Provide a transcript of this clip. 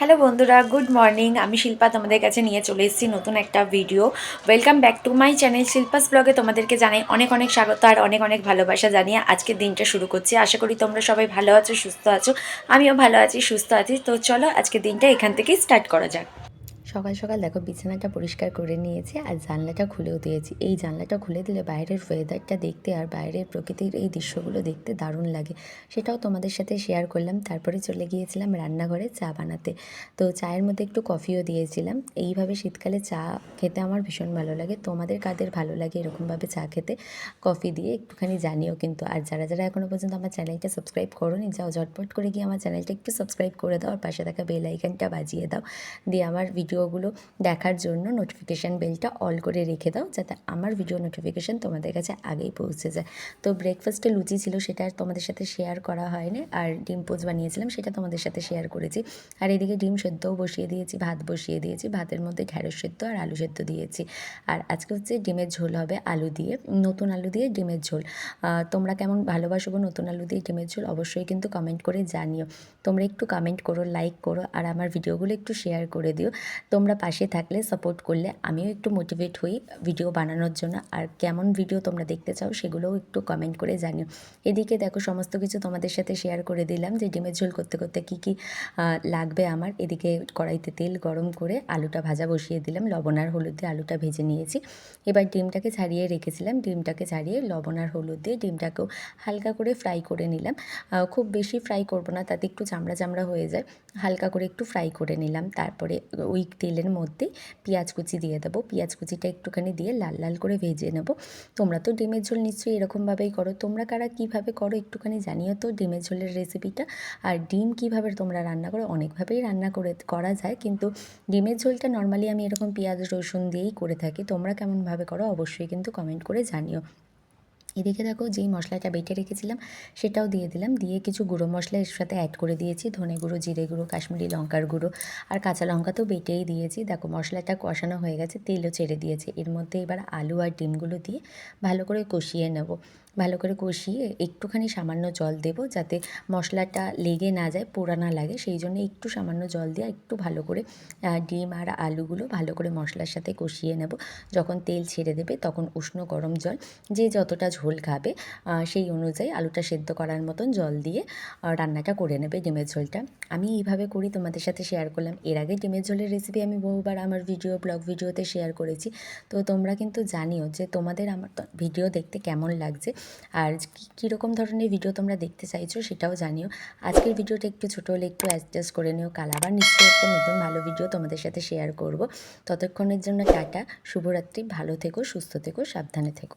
Hello বন্ধুরা, good morning. আমি শিল্পা তোমাদের কাছে নিয়ে চলে এসেছি নতুন একটা video. Welcome back to my channel Shilpa's ব্লগে তোমাদেরকে জানাই অনেক অনেক স্বাগত আর অনেক অনেক ভালোবাসা জানিয়ে আজকের দিনটা শুরু করছি। আশা করি তোমরা সবাই ভালো আছো, সুস্থ আছো। আমিও ভালো আছি, সুস্থ আছি। তো চলো আজকের দিনটা এখান থেকেই স্টার্ট করা যাক। সকাল সকাল দেখো বিছানাটা পরিষ্কার করে নিয়েছি আর জানলাটা খুলেও দিয়েছি। এই জানলাটা খুলে দিলে বাইরের ওয়েদারটা দেখতে আর বাইরের প্রকৃতির এই দৃশ্যগুলো দেখতে দারুণ লাগে। সেটাও তোমাদের সাথে শেয়ার করলাম। তারপরে চলে গিয়েছিলাম রান্নাঘরে চা বানাতে। তো চায়ের মধ্যে একটু কফিও দিয়েছিলাম। এইভাবে শীতকালে চা খেতে আমার ভীষণ ভালো লাগে। তোমাদের কাদের ভালো লাগে এরকমভাবে চা খেতে? কফি দিয়ে একটুখানি জানিও কিন্তু। আর যারা যারা এখনও পর্যন্ত আমার চ্যানেলটা সাবস্ক্রাইব করোনি, যাও ঝটপট করে গিয়ে আমার চ্যানেলটা একটু সাবস্ক্রাইব করে দাও। আর পাশে থাকা বেল বাজিয়ে দাও। দিয়ে আমার ভিডিওগুলো দেখার জন্য নোটিফিকেশান বেলটা অল করে রেখে দাও, যাতে আমার ভিডিও নোটিফিকেশান তোমাদের কাছে আগেই পৌঁছে যায়। তো ব্রেকফাস্টে লুচি ছিল সেটা আর তোমাদের সাথে শেয়ার করা হয়নি, আর ডিম পোজ বানিয়েছিলাম সেটা তোমাদের সাথে শেয়ার করেছি। আর এদিকে ডিম সেদ্ধও বসিয়ে দিয়েছি, ভাত বসিয়ে দিয়েছি, ভাতের মধ্যে ঢ্যাঁড়স সেদ্ধ আর আলু সেদ্ধ দিয়েছি। আর আজকে হচ্ছে ডিমের ঝোল হবে আলু দিয়ে, নতুন আলু দিয়ে ডিমের ঝোল। তোমরা কেমন ভালোবাসো গো নতুন আলু দিয়ে ডিমের ঝোল, অবশ্যই কিন্তু কমেন্ট করে জানিও। তোমরা একটু কমেন্ট করো লাইক করো, আর আমার ভিডিওগুলো একটু শেয়ার করে দিও। তোমরা পাশে থাকলে সাপোর্ট করলে আমিও একটু মোটিভেট হই ভিডিও বানানোর জন্য। আর কেমন ভিডিও তোমরা দেখতে চাও সেগুলোও একটু কমেন্ট করে জানিও। এদিকে দেখো, সমস্ত কিছু তোমাদের সাথে শেয়ার করে দিলাম যে ডিমের ঝোল করতে করতে কী কী লাগবে আমার। এদিকে কড়াইতে তেল গরম করে আলুটা ভাজা বসিয়ে দিলাম। লবণ আর হলুদ দিয়ে আলুটা ভেজে নিয়েছি। এবার ডিমটাকে ছাড়িয়ে রেখেছিলাম। ডিমটাকে ছাড়িয়ে লবণ আর হলুদ দিয়ে ডিমটাকেও হালকা করে ফ্রাই করে নিলাম। খুব বেশি ফ্রাই করব না, তাতে একটু চামড়া চামড়া হয়ে যায়। হালকা করে একটু ফ্রাই করে নিলাম। তারপরে ওই তেলের মধ্যে পেঁয়াজ কুচি দিয়ে দেবো। পেঁয়াজ কুচিটা একটুখানি দিয়ে লাল লাল করে ভেজে নেব। তোমরা তো ডিমের ঝোল নিশ্চয়ই এরকমভাবেই করো। তোমরা কারা কীভাবে করো একটুখানি জানিও তো ডিমের ঝোলের রেসিপিটা। আর ডিম কীভাবে তোমরা রান্না করো অনেকভাবেই রান্না করে, করা যায়। কিন্তু ডিমের ঝোলটা নর্মালি আমি এরকম পেঁয়াজ, রসুন দিয়েই করে থাকি। তোমরা কেমনভাবে করো অবশ্যই কিন্তু কমেন্ট করে জানিও। এদিকে দেখো যেই মশলাটা বেটে রেখেছিলাম, সেটাও দিয়ে দিলাম। দিয়ে কিছু গুঁড়ো মশলা এর সাথে অ্যাড করে দিয়েছি। ধনে গুঁড়ো, জিরে গুঁড়ো, কাশ্মীরি লঙ্কার গুঁড়ো আর কাঁচা লঙ্কা তো বেটেই দিয়েছি। দেখো মশলাটা কষানো হয়ে গেছে, তেলও ছেড়ে দিয়েছে। এর মধ্যে এবার আলু আর ডিমগুলো দিয়ে ভালো করে কষিয়ে নেব। ভালো করে কষিয়ে একটুখানি সামান্য জল দেব যাতে মশলাটা লেগে না যায়, পোড়া না লাগে। সেই জন্য একটু সামান্য জল দিয়ে একটু ভালো করে ডিম আর আলুগুলো ভালো করে মশলার সাথে কষিয়ে নেব। যখন তেল ছেড়ে দেবে তখন উষ্ণ গরম জল, যে যতটা ঝোল খাবে। সেই অনুযায়ী আলুটা সেদ্ধ করার মতন জল দিয়ে রান্নাটা করে নেবে ডিমের ঝোলটা। আমি এইভাবে করি তোমাদের সাথে শেয়ার করলাম। এর আগে ডিমের ঝোলের রেসিপি আমি বহুবার আমার ভিডিও ব্লগ ভিডিওতে শেয়ার করেছি। তো তোমরা কিন্তু জানিও যে তোমাদের আমার ভিডিও দেখতে কেমন লাগছে। আর কী- কীরকম ধরনের ভিডিও তোমরা দেখতে চাইছো সেটাও জানিও। আজকের ভিডিওটা একটু ছোটো হলে একটু অ্যাডজাস্ট করে নিও। কাল আবার নিশ্চয়ই একটা নতুন ভালো ভিডিও তোমাদের সাথে শেয়ার করব। ততক্ষণের জন্য টাটা, শুভরাত্রি, ভালো থেকো, সুস্থ থেকো, সাবধানে থেকো।